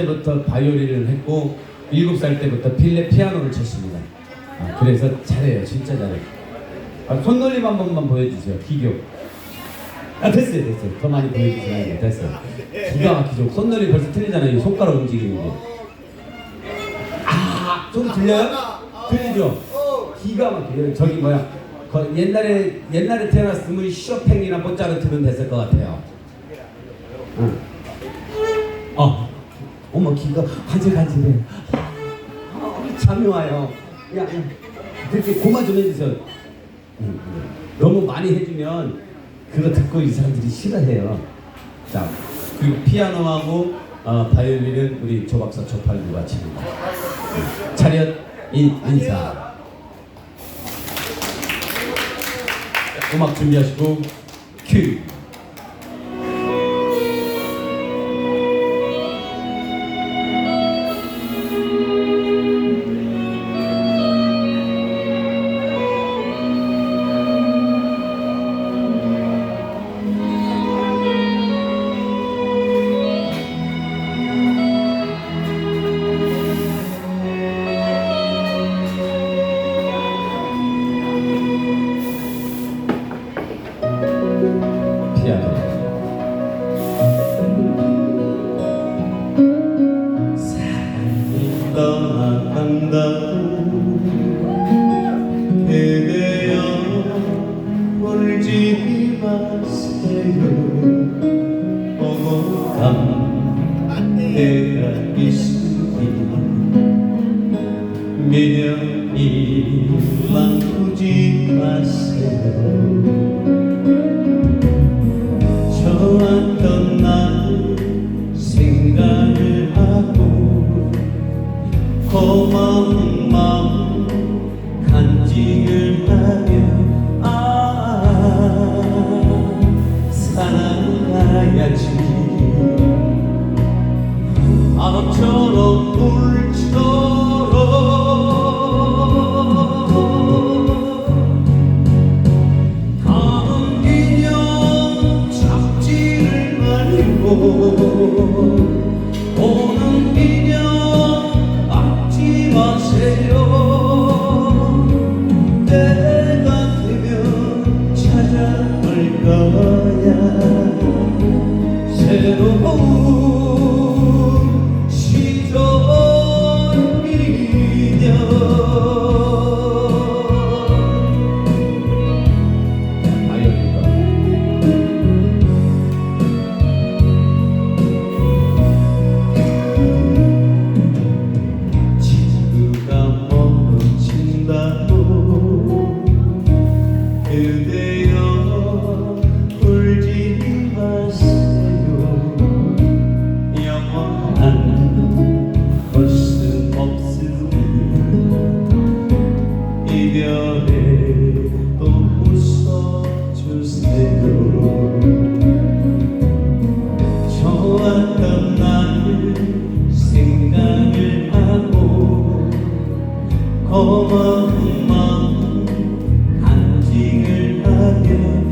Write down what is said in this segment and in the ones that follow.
때부터 바이올린을 했고 일곱 살 때부터 필레 피아노를 쳤습니다. 아, 그래서 잘해요, 진짜 잘해요. 아, 손놀림 한 번만 보여주세요, 기교. 아 됐어요, 됐어요. 더 많이 보여주지 말고 됐어요. 기가 막히죠. 손놀림 벌써 틀리잖아요. 이 손가락 움직이는 게. 아, 좀 들려요? 들리죠? 기가 막혀요. 저기 뭐야? 거- 옛날에 옛날에 태어났으면 쇼팽이나 모차르트는 됐을 것 같아요. 응. 어, 어머 귀가 간질간질해. 어, 잠이 와요. 야, 야, 그렇게 고마 좀 해주세요. 응, 응. 너무 많이 해주면 그거 듣고 이 사람들이 싫어해요. 자, 그리고 피아노하고 어, 바이올린은 우리 조박사 조팔구가 칩니다. 응. 차렷 인, 인사. 음악 준비하시고 큐. 떠나간다. 그대여 울지 마세요. 오고 간 때가 있으니 미련이 랑두지 마세요 마음 간직을 하며 아 사랑해야지 아처럼 물처럼 다음 인연 잡지를 말고 막 마음 간직을 하며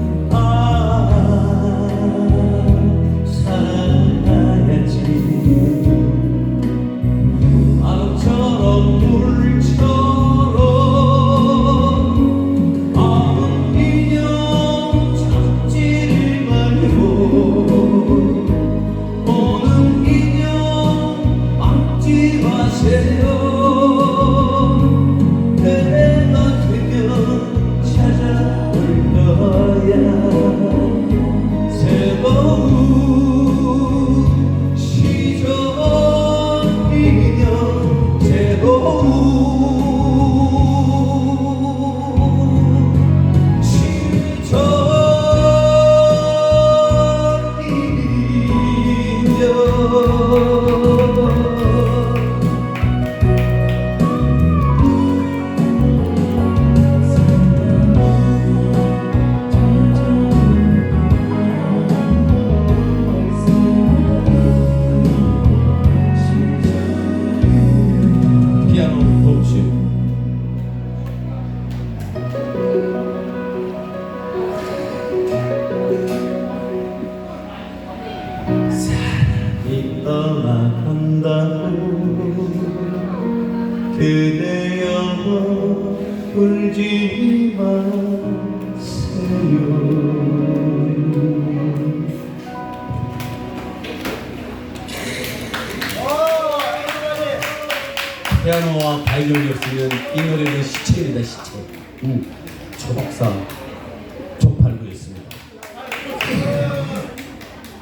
떠난다고 그대여 울지 마세요. 피아노와 바이올린이 없으면 이 노래는 시체입니다 시체. 음, 조 박사